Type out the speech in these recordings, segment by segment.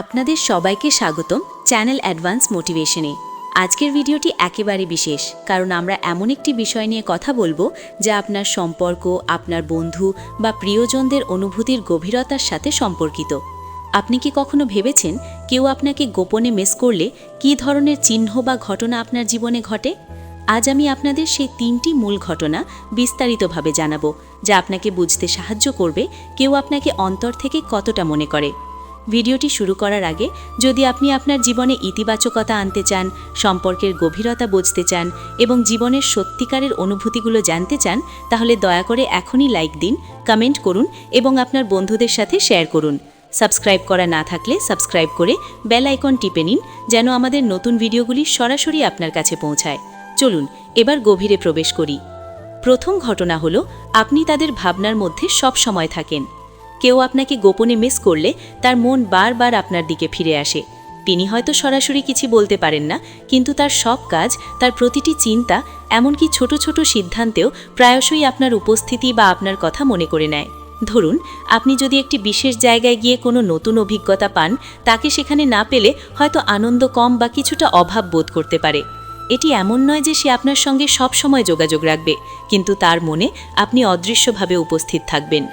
আপনাদের সবাইকে স্বাগতম চ্যানেল অ্যাডভান্স মোটিভেশনে। আজকের ভিডিওটি একেবারে বিশেষ, কারণ আমরা এমন একটি বিষয় নিয়ে কথা বলব যা আপনার সম্পর্ক, আপনার বন্ধু বা প্রিয়জনদের অনুভূতির গভীরতার সাথে সম্পর্কিত। আপনি কি কখনো ভেবেছেন কেউ আপনাকে গোপনে মিস করলে কী ধরনের চিহ্ন বা ঘটনা আপনার জীবনে ঘটে? আজ আমি আপনাদের সেই তিনটি মূল ঘটনা বিস্তারিতভাবে জানাব, যা আপনাকে বুঝতে সাহায্য করবে, কেউ আপনাকে অন্তর থেকে কতটা মনে করে। ভিডিওটি শুরু করার আগে যদি আপনি আপনার জীবনে ইতিবাচকতা আনতে চান, সম্পর্কের গভীরতা বুঝতে চান এবং জীবনের সত্যিকারের অনুভূতিগুলো জানতে চান, তাহলে দয়া করে এখনই লাইক দিন, কমেন্ট করুন এবং আপনার বন্ধুদের সাথে শেয়ার করুন। সাবস্ক্রাইব করা না থাকলে সাবস্ক্রাইব করে বেল আইকন টিপে নিন যেন আমাদের নতুন ভিডিওগুলি সরাসরি আপনার কাছে পৌঁছায়। চলুন, এবার গভীরে প্রবেশ করি। প্রথম ঘটনা হলো, আপনি তাদের ভাবনার মধ্যে সব সময় থাকেন। কেউ আপনাকে গোপনে মিস করলে তার মন বারবার আপনার দিকে ফিরে আসে। তিনি হয়তো সরাসরি কিছু বলতে পারেন না, কিন্তু তার সব কাজ, তার প্রতিটি চিন্তা, এমনকি ছোট ছোট সিদ্ধান্তেও প্রায়শই আপনার উপস্থিতি বা আপনার কথা মনে করে নেয়। ধরুন, আপনি যদি একটি বিশেষ জায়গায় গিয়ে কোনো নতুন অভিজ্ঞতা পান, তাকে সেখানে না পেলে হয়তো আনন্দ কম বা কিছুটা অভাব বোধ করতে পারে। এটি এমন নয় যে সে আপনার সঙ্গে সব সময় যোগাযোগ রাখবে, কিন্তু তার মনে আপনি অদৃশ্যভাবে উপস্থিত থাকবেন।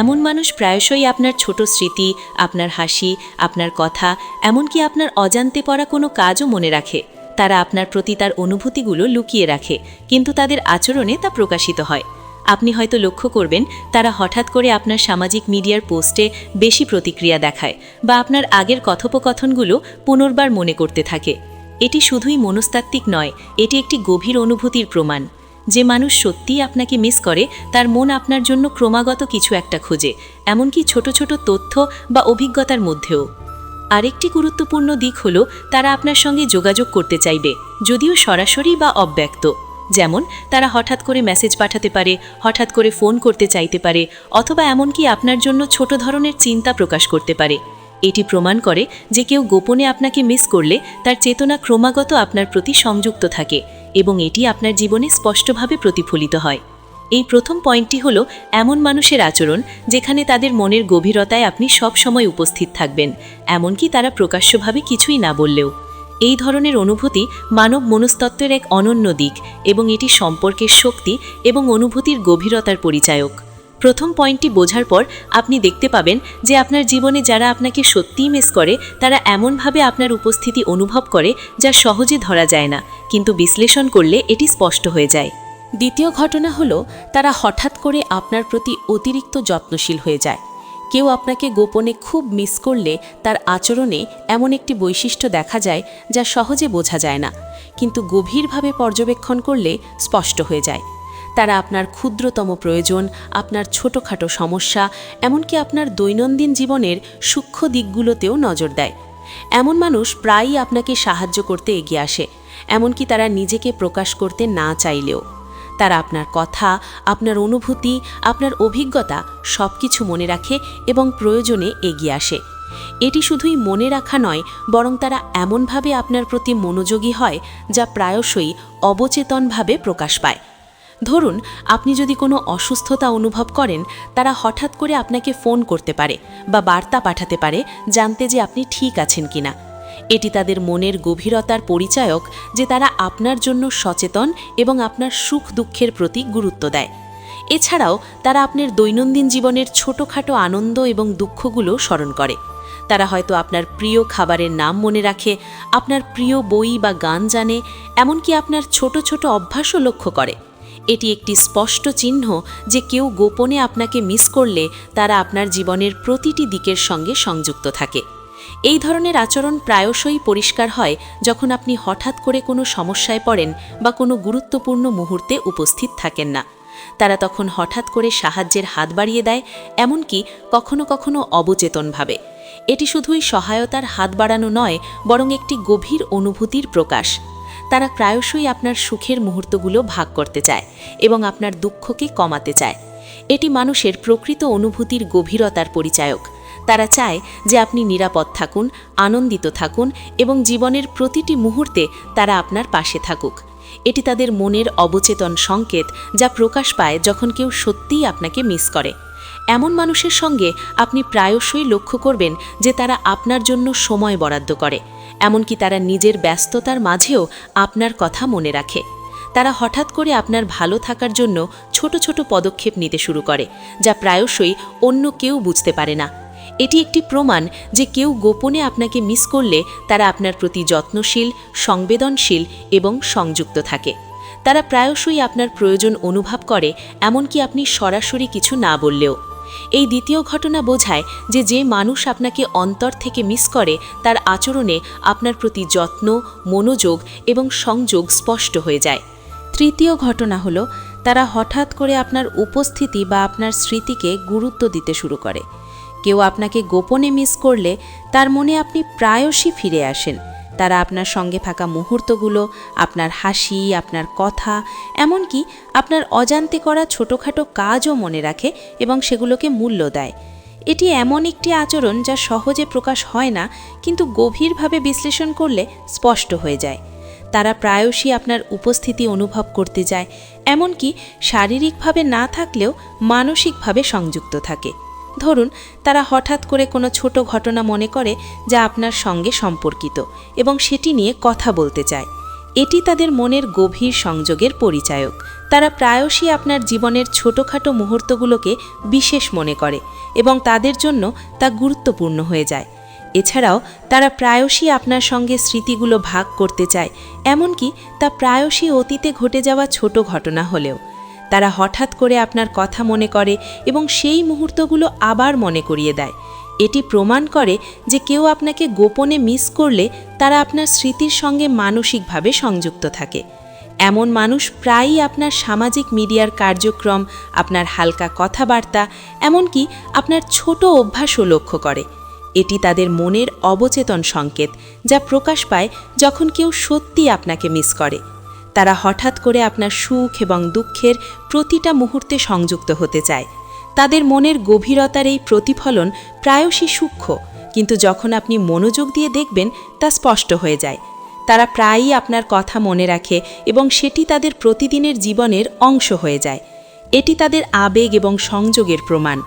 এমন মানুষ প্রায়শই আপনার ছোট স্মৃতি, আপনার হাসি, আপনার কথা, এমনকি আপনার অজান্তে পড়া কোনো কাজও মনে রাখে। তারা আপনার প্রতি তার অনুভূতিগুলো লুকিয়ে রাখে, কিন্তু তাদের আচরণে তা প্রকাশিত হয়। আপনি হয়তো লক্ষ্য করবেন, তারা হঠাৎ করে আপনার সামাজিক মিডিয়ার পোস্টে বেশি প্রতিক্রিয়া দেখায় বা আপনার আগের কথোপকথনগুলো পুনর্বার মনে করতে থাকে। এটি শুধুই মনস্তাত্ত্বিক নয়, এটি একটি গভীর অনুভূতির প্রমাণ। যে মানুষ সত্যিই আপনাকে মিস করে, তার মন আপনার জন্য ক্রমাগত কিছু একটা খোঁজে, এমনকি ছোট ছোট তথ্য বা অভিজ্ঞতার মধ্যেও। আরেকটি গুরুত্বপূর্ণ দিক হল, তারা আপনার সঙ্গে যোগাযোগ করতে চাইবে, যদিও সরাসরি বা অব্যক্ত। যেমন, তারা হঠাৎ করে মেসেজ পাঠাতে পারে, হঠাৎ করে ফোন করতে চাইতে পারে, অথবা এমনকি আপনার জন্য ছোট ধরনের চিন্তা প্রকাশ করতে পারে। এটি প্রমাণ করে যে কেউ গোপনে আপনাকে মিস করলে তার চেতনা ক্রমাগত আপনার প্রতি সংযুক্ত থাকে এবং এটি আপনার জীবনে স্পষ্টভাবে প্রতিফলিত হয়। এই প্রথম পয়েন্টটি হল এমন মানুষের আচরণ যেখানে তাদের মনের গভীরতায় আপনি সব সময় উপস্থিত থাকবেন, এমনকি তারা প্রকাশ্যভাবে কিছুই না বললেও। এই ধরনের অনুভূতি মানব মনস্তত্ত্বের এক অনন্য দিক এবং এটি সম্পর্কের শক্তি এবং অনুভূতির গভীরতার পরিচায়ক। প্রথম পয়েন্টটি বোঝার পর আপনি দেখতে পাবেন যে আপনার জীবনে যারা আপনাকে সত্যিই মিস করে, তারা এমনভাবে আপনার উপস্থিতি অনুভব করে যা সহজে ধরা যায় না। কিন্তু বিশ্লেষণ করলে এটি স্পষ্ট হয়ে যায়। দ্বিতীয় ঘটনা হলো, তারা হঠাৎ করে আপনার প্রতি অতিরিক্ত যত্নশীল হয়ে যায়। কেউ আপনাকে গোপনে খুব মিস করলে তার আচরণে এমন একটি বৈশিষ্ট্য দেখা যায় যা সহজে বোঝা যায় না। কিন্তু গভীরভাবে পর্যবেক্ষণ করলে স্পষ্ট হয়ে যায়। তারা আপনার ক্ষুদ্রতম প্রয়োজন, আপনার ছোটোখাটো সমস্যা, এমনকি আপনার দৈনন্দিন জীবনের সূক্ষ্ম দিকগুলোতেও নজর দেয়। এমন মানুষ প্রায়ই আপনাকে সাহায্য করতে এগিয়ে আসে, এমনকি তারা নিজেকে প্রকাশ করতে না চাইলেও। তারা আপনার কথা, আপনার অনুভূতি, আপনার অভিজ্ঞতা সব কিছু মনে রাখে এবং প্রয়োজনে এগিয়ে আসে। এটি শুধুই মনে রাখা নয়, বরং তারা এমনভাবে আপনার প্রতি মনোযোগী হয় যা প্রায়শই অবচেতনভাবে প্রকাশ পায়। ধরুন, আপনি যদি কোনো অসুস্থতা অনুভব করেন, তারা হঠাৎ করে আপনাকে ফোন করতে পারে বা বার্তা পাঠাতে পারে জানতে যে আপনি ঠিক আছেন কিনা। এটি তাদের মনের গভীরতার পরিচায়ক যে তারা আপনার জন্য সচেতন এবং আপনার সুখ দুঃখের প্রতি গুরুত্ব দেয়। এছাড়াও, তারা আপনার দৈনন্দিন জীবনের ছোটোখাটো আনন্দ এবং দুঃখগুলো স্মরণ করে। তারা হয়তো আপনার প্রিয় খাবারের নাম মনে রাখে, আপনার প্রিয় বই বা গান জানে, এমনকি আপনার ছোট ছোট অভ্যাসও লক্ষ্য করে। এটি একটি স্পষ্ট চিহ্ন যে কেউ গোপনে আপনাকে মিস করলে তারা আপনার জীবনের প্রতিটি দিকের সঙ্গে সংযুক্ত থাকে। এই ধরনের আচরণ প্রায়শই পরিষ্কার হয় যখন আপনি হঠাৎ করে কোনো সমস্যায় পড়েন বা কোনো গুরুত্বপূর্ণ মুহূর্তে উপস্থিত থাকেন না। তারা তখন হঠাৎ করে সাহায্যের হাত বাড়িয়ে দেয়, এমনকি কখনো কখনো অবচেতনভাবে এটি শুধুই সহায়তার হাত বাড়ানো নয়, বরং একটি গভীর অনুভূতির প্রকাশ। তারা প্রায়শই আপনার সুখের মুহূর্তগুলো ভাগ করতে চায় এবং আপনার দুঃখকে কমাতে চায়। এটি মানুষের প্রকৃত অনুভূতির গভীরতার পরিচায়ক। তারা চায় যে আপনি নিরাপদ থাকুন, আনন্দিত থাকুন এবং জীবনের প্রতিটি মুহূর্তে তারা আপনার পাশে থাকুক। এটি তাদের মনের অবচেতন সংকেত যা প্রকাশ পায় যখন কেউ সত্যিই আপনাকে মিস করে। এমন মানুষের সঙ্গে আপনি প্রায়শই লক্ষ্য করবেন যে তারা আপনার জন্য সময় বরাদ্দ করে। এমনকি তারা নিজের ব্যস্ততার মাঝেও আপনার কথা মনে রাখে। তারা হঠাৎ করে আপনার ভালো থাকার জন্য ছোট ছোট পদক্ষেপ নিতে শুরু করে, যা প্রায়শই অন্য কেউ বুঝতে পারে না। এটি একটি প্রমাণ যে কেউ গোপনে আপনাকে মিস করলে তারা আপনার প্রতি যত্নশীল, সংবেদনশীল এবং সংযুক্ত থাকে। তারা প্রায়শই আপনার প্রয়োজন অনুভব করে, এমনকি আপনি সরাসরি কিছু না বললেও। এই দ্বিতীয় ঘটনা বোঝায় যে যে মানুষ আপনাকে অন্তর থেকে মিস করে, তার আচরণে আপনার প্রতি যত্ন, মনোযোগ এবং সংযোগ স্পষ্ট হয়ে যায়। তৃতীয় ঘটনা হলো, তারা হঠাৎ করে আপনার উপস্থিতি বা আপনার স্মৃতিকে গুরুত্ব দিতে শুরু করে। কেউ আপনাকে গোপনে মিস করলে, তার মনে আপনি প্রায়শই ফিরে আসেন। তারা আপনার সঙ্গে থাকা মুহূর্তগুলো, আপনার হাসি, আপনার কথা, এমনকি আপনার অজান্তে করা ছোটোখাটো কাজও মনে রাখে এবং সেগুলোকে মূল্য দেয়। এটি এমন একটি আচরণ যা সহজে প্রকাশ হয় না, কিন্তু গভীরভাবে বিশ্লেষণ করলে স্পষ্ট হয়ে যায়। তারা প্রায়শই আপনার উপস্থিতি অনুভব করতে যায়, এমনকি শারীরিকভাবে না থাকলেও মানসিকভাবে সংযুক্ত থাকে। ধরুন, তারা হঠাৎ করে কোনো ছোট ঘটনা মনে করে যা আপনার সঙ্গে সম্পর্কিত এবং সেটি নিয়ে কথা বলতে চায়। এটি তাদের মনের গভীর সংযোগের পরিচায়ক। তারা প্রায়শই আপনার জীবনের ছোটোখাটো মুহূর্তগুলোকে বিশেষ মনে করে এবং তাদের জন্য তা গুরুত্বপূর্ণ হয়ে যায়। এছাড়াও, তারা প্রায়শই আপনার সঙ্গে স্মৃতিগুলো ভাগ করতে চায়, এমনকি তা প্রায়শই অতীতে ঘটে যাওয়া ছোট ঘটনা হলেও। তারা হঠাৎ করে আপনার কথা মনে করে এবং সেই মুহূর্তগুলো আবার মনে করিয়ে দেয়। এটি প্রমাণ করে যে কেউ আপনাকে গোপনে মিস করলে তারা আপনার স্মৃতির সঙ্গে মানসিকভাবে সংযুক্ত থাকে। এমন মানুষ প্রায়ই আপনার সামাজিক মিডিয়ার কার্যক্রম, আপনার হালকা কথাবার্তা, এমনকি আপনার ছোট অভ্যাসও লক্ষ্য করে। এটি তাদের মনের অবচেতন সংকেত যা প্রকাশ পায় যখন কেউ সত্যি আপনাকে মিস করে। তারা হঠাৎ করে আপনার সুখ এবং দুঃখের প্রতিটা মুহূর্তে সংযুক্ত হতে চায়। তাদের মনের গভীরতার এই প্রতিফলন প্রায়শই সূক্ষ্ম, কিন্তু যখন আপনি মনোযোগ দিয়ে দেখবেন, তা স্পষ্ট হয়ে যায়। তারা প্রায়ই আপনার কথা মনে রাখে এবং সেটি তাদের প্রতিদিনের জীবনের অংশ হয়ে যায়। এটি তাদের আবেগ এবং সংযোগের প্রমাণ।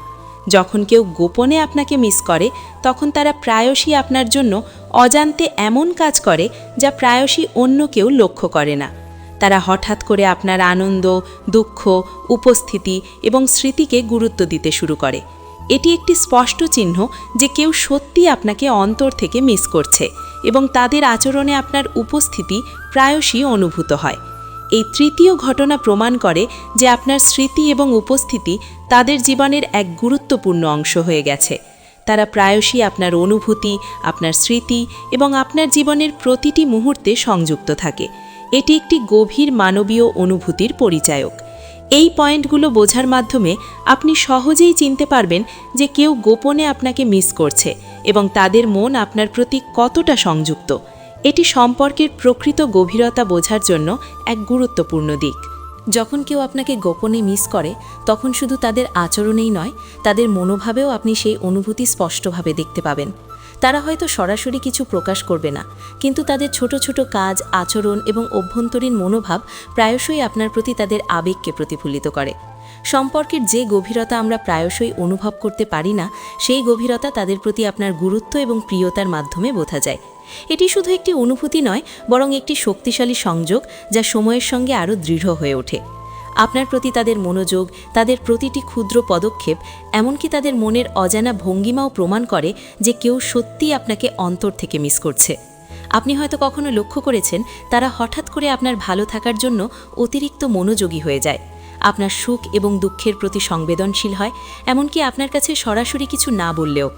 যখন কেউ গোপনে আপনাকে মিস করে, তখন তারা প্রায়শই আপনার জন্য অজান্তে এমন কাজ করে যা প্রায়শই অন্য কেউ লক্ষ্য করে না। তারা হঠাৎ করে আপনার আনন্দ, দুঃখ, উপস্থিতি এবং স্মৃতিকে গুরুত্ব দিতে শুরু করে। এটি একটি স্পষ্ট চিহ্ন যে কেউ সত্যি আপনাকে অন্তর থেকে মিস করছে এবং তাদের আচরণে আপনার উপস্থিতি প্রায়শই অনুভূত হয়। এই তৃতীয় ঘটনা প্রমাণ করে যে আপনার স্মৃতি এবং উপস্থিতি তাদের জীবনের এক গুরুত্বপূর্ণ অংশ হয়ে গেছে। তারা প্রায়শই আপনার অনুভূতি, আপনার স্মৃতি এবং আপনার জীবনের প্রতিটি মুহূর্তে সংযুক্ত থাকে। এটি একটি গভীর মানবীয় অনুভূতির পরিচায়ক। এই পয়েন্টগুলো বোঝার মাধ্যমে আপনি সহজেই চিনতে পারবেন যে কেউ গোপনে আপনাকে মিস করছে এবং তাদের মন আপনার প্রতি কতটা সংযুক্ত। এটি সম্পর্কের প্রকৃত গভীরতা বোঝার জন্য এক গুরুত্বপূর্ণ দিক। যখন কেউ আপনাকে গোপনে মিস করে, তখন শুধু তাদের আচরণেই নয়, তাদের মনোভাবেও আপনি সেই অনুভূতি স্পষ্টভাবে দেখতে পাবেন। তারা হয়তো সরাসরি কিছু প্রকাশ করবে না। কিন্তু তাদের ছোট ছোট কাজ, আচরণ এবং অভ্যন্তরীণ মনোভাব প্রায়শই আপনার প্রতি তাদের আবেগকে প্রতিফলিত করে। সম্পর্কের যে গভীরতা আমরা প্রায়শই অনুভব করতে পারি না, সেই গভীরতা তাদের প্রতি আপনার গুরুত্ব এবং প্রিয়তার মাধ্যমে বোঝা যায়। এটি শুধু একটি অনুভূতি নয়, বরং একটি শক্তিশালী সংযোগ যা সময়ের সঙ্গে আরও দৃঢ় হয়ে ওঠে। আপনার প্রতি তাদের মনোযোগ, তাদের প্রতিটি ক্ষুদ্র পদক্ষেপ, এমনকি তাদের মনের অজানা ভঙ্গিমাও প্রমাণ করে যে কেউ সত্যিই আপনাকে অন্তর থেকে মিস করছে। আপনি হয়তো কখনো লক্ষ্য করেছেন, তারা হঠাৎ করে আপনার ভালো থাকার জন্য অতিরিক্ত মনোযোগী হয়ে যায়। আপনার সুখ এবং দুঃখের প্রতি সংবেদনশীল হয়, এমনকি আপনার কাছে সরাসরি কিছু না বললেও।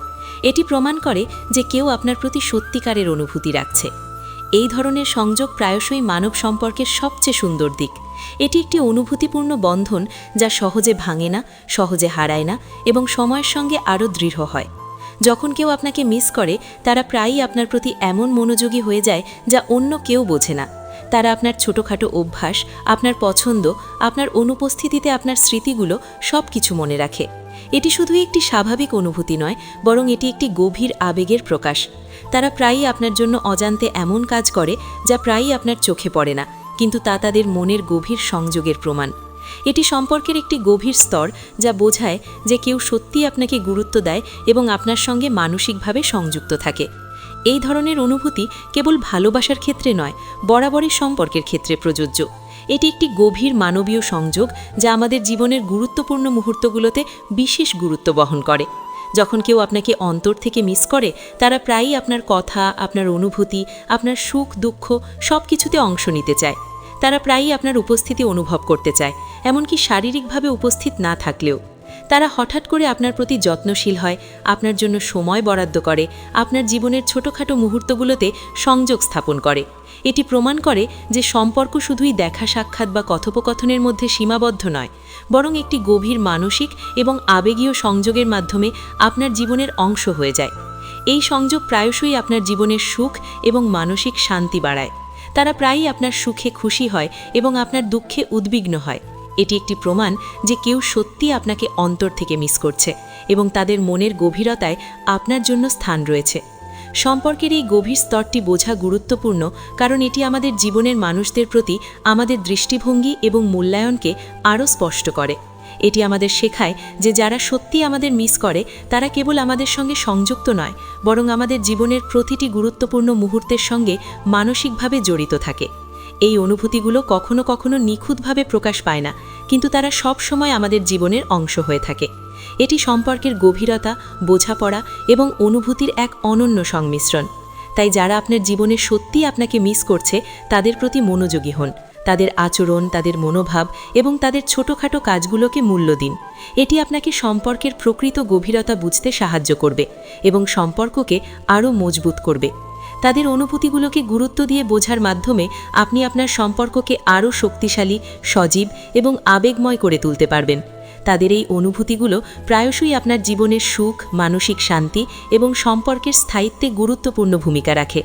এটি প্রমাণ করে যে কেউ আপনার প্রতি সত্যিকারের অনুভূতি রাখছে। এই ধরনের সংযোগ প্রায়শই মানব সম্পর্কের সবচেয়ে সুন্দর দিক। এটি একটি অনুভূতিপূর্ণ বন্ধন যা সহজে ভাঙে না, সহজে হারায় না এবং সময়ের সঙ্গে আরও দৃঢ় হয়। যখন কেউ আপনাকে মিস করে, তারা প্রায়ই আপনার প্রতি এমন মনোযোগী হয়ে যায় যা অন্য কেউ বোঝে না। তারা আপনার ছোটোখাটো অভ্যাস, আপনার পছন্দ, আপনার অনুপস্থিতিতে আপনার স্মৃতিগুলো সব কিছু মনে রাখে। এটি শুধু একটি স্বাভাবিক অনুভূতি নয়, বরং এটি একটি গভীর আবেগের প্রকাশ। তারা প্রায়ই আপনার জন্য অজান্তে এমন কাজ করে যা প্রায়ই আপনার চোখে পড়ে না, কিন্তু তা তাদের মনের গভীর সংযোগের প্রমাণ। এটি সম্পর্কের একটি গভীর স্তর যা বোঝায় যে কেউ সত্যিই আপনাকে গুরুত্ব দেয় এবং আপনার সঙ্গে মানসিকভাবে সংযুক্ত থাকে। এই ধরনের অনুভূতি কেবল ভালোবাসার ক্ষেত্রে নয়, বরাবরই সম্পর্কের ক্ষেত্রে প্রযোজ্য। এটি একটি গভীর মানবীয় সংযোগ যা আমাদের জীবনের গুরুত্বপূর্ণ মুহূর্তগুলোতে বিশেষ গুরুত্ব বহন করে। যখন কেউ আপনাকে অন্তর থেকে মিস করে, তারা প্রায়ই আপনার কথা, আপনার অনুভূতি, আপনার সুখ, দুঃখ সব কিছুতে অংশ নিতে চায়। তারা প্রায়ই আপনার উপস্থিতি অনুভব করতে চায়, এমনকি শারীরিকভাবে উপস্থিত না থাকলেও। তারা হঠাৎ করে আপনার প্রতি যত্নশীল হয়, আপনার জন্য সময় বরাদ্দ করে, আপনার জীবনের ছোটোখাটো মুহূর্তগুলোতে সংযোগ স্থাপন করে। এটি প্রমাণ করে যে সম্পর্ক শুধুই দেখা সাক্ষাৎ বা কথোপকথনের মধ্যে সীমাবদ্ধ নয়, বরং একটি গভীর মানসিক এবং আবেগীয় সংযোগের মাধ্যমে আপনার জীবনের অংশ হয়ে যায়। এই সংযোগ প্রায়শই আপনার জীবনের সুখ এবং মানসিক শান্তি বাড়ায়। তারা প্রায়ই আপনার সুখে খুশি হয় এবং আপনার দুঃখে উদ্বিগ্ন হয়। এটি একটি প্রমাণ যে কেউ সত্যি আপনাকে অন্তর থেকে মিস করছে এবং তাদের মনের গভীরতায় আপনার জন্য স্থান রয়েছে। সম্পর্কের এই গভীর স্তরটি বোঝা গুরুত্বপূর্ণ, কারণ এটি আমাদের জীবনের মানুষদের প্রতি আমাদের দৃষ্টিভঙ্গি এবং মূল্যায়নকে আরও স্পষ্ট করে। এটি আমাদের শেখায় যে যারা সত্যি আমাদের মিস করে, তারা কেবল আমাদের সঙ্গে সংযুক্ত নয়, বরং আমাদের জীবনের প্রতিটি গুরুত্বপূর্ণ মুহূর্তের সঙ্গে মানসিকভাবে জড়িত থাকে। এই অনুভূতিগুলো কখনো কখনো নিখুঁতভাবে প্রকাশ পায় না, কিন্তু তারা সব সময় আমাদের জীবনের অংশ হয়ে থাকে। এটি সম্পর্কের গভীরতা, বোঝাপড়া এবং অনুভূতির এক অনন্য সংমিশ্রণ। তাই যারা আপনার জীবনে সত্যি আপনাকে মিস করছে, তাদের প্রতি মনোযোগী হন। তাদের আচরণ, তাদের মনোভাব এবং তাদের ছোটোখাটো কাজগুলোকে মূল্য দিন। এটি আপনাকে সম্পর্কের প্রকৃত গভীরতা বুঝতে সাহায্য করবে এবং সম্পর্ককে আরও মজবুত করবে। তাদের অনুভূতিগুলোকে গুরুত্ব দিয়ে বোঝার মাধ্যমে আপনি আপনার সম্পর্ককে আরও শক্তিশালী, সজীব এবং আবেগময় করে তুলতে পারবেন। তাদের এই অনুভূতিগুলো প্রায়শই আপনার জীবনের সুখ, মানসিক শান্তি এবং সম্পর্কের স্থায়িত্বে গুরুত্বপূর্ণ ভূমিকা রাখে।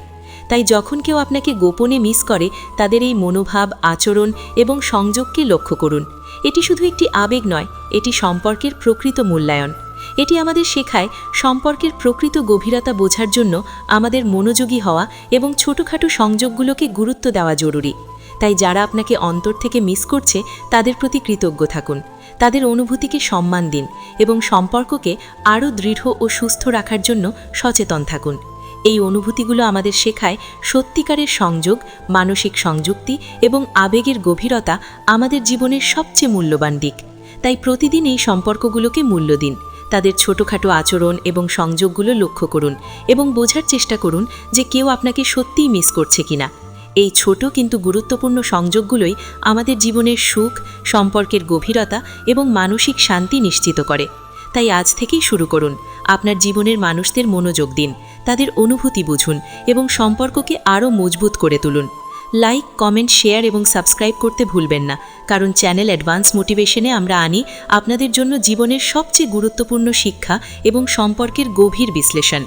তাই যখন কেউ আপনাকে গোপনে মিস করে, তাদের এই মনোভাব, আচরণ এবং সংযোগকে লক্ষ্য করুন। এটি শুধু একটি আবেগ নয়, এটি সম্পর্কের প্রকৃত মূল্যায়ন। এটি আমাদের শেখায় সম্পর্কের প্রকৃত গভীরতা বোঝার জন্য আমাদের মনোযোগী হওয়া এবং ছোটোখাটো সংযোগগুলোকে গুরুত্ব দেওয়া জরুরি। তাই যারা আপনাকে অন্তর থেকে মিস করছে, তাদের প্রতি কৃতজ্ঞ থাকুন। তাদের অনুভূতিকে সম্মান দিন এবং সম্পর্ককে আরও দৃঢ় ও সুস্থ রাখার জন্য সচেতন থাকুন। এই অনুভূতিগুলো আমাদের শেখায় সত্যিকারের সংযোগ, মানসিক সংযুক্তি এবং আবেগের গভীরতা আমাদের জীবনের সবচেয়ে মূল্যবান দিক। তাই প্রতিদিন এই সম্পর্কগুলোকে মূল্য দিন। তাদের ছোটোখাটো আচরণ এবং সংযোগগুলো লক্ষ্য করুন এবং বোঝার চেষ্টা করুন যে কেউ আপনাকে সত্যিই মিস করছে কিনা। এই ছোট কিন্তু গুরুত্বপূর্ণ সংযোগগুলোই আমাদের জীবনের সুখ, সম্পর্কের গভীরতা এবং মানসিক শান্তি নিশ্চিত করে। তাই আজ থেকেই শুরু করুন। আপনার জীবনের মানুষদের মনোযোগ দিন, তাদের অনুভূতি বুঝুন এবং সম্পর্ককে আরও মজবুত করে তুলুন। লাইক, কমেন্ট, শেয়ার এবং সাবস্ক্রাইব করতে ভুলবেন না, কারণ চ্যানেল অ্যাডভান্স মোটিভেশনে আমরা আনি আপনাদের জন্য জীবনের সবচেয়ে গুরুত্বপূর্ণ শিক্ষা এবং সম্পর্কের গভীর বিশ্লেষণ।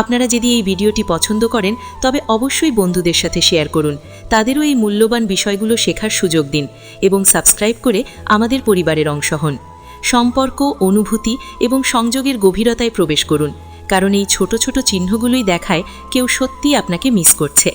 আপনারা যদি এই ভিডিওটি পছন্দ করেন, তবে অবশ্যই বন্ধুদের সাথে শেয়ার করুন। তাদেরও এই মূল্যবান বিষয়গুলো শেখার সুযোগ দিন এবং সাবস্ক্রাইব করে আমাদের পরিবারের অংশ হন। সম্পর্ক, অনুভূতি এবং সংযোগের গভীরতায় প্রবেশ করুন, কারণ এই ছোট ছোট চিহ্নগুলোই দেখায় কেউ সত্যি আপনাকে মিস করছে।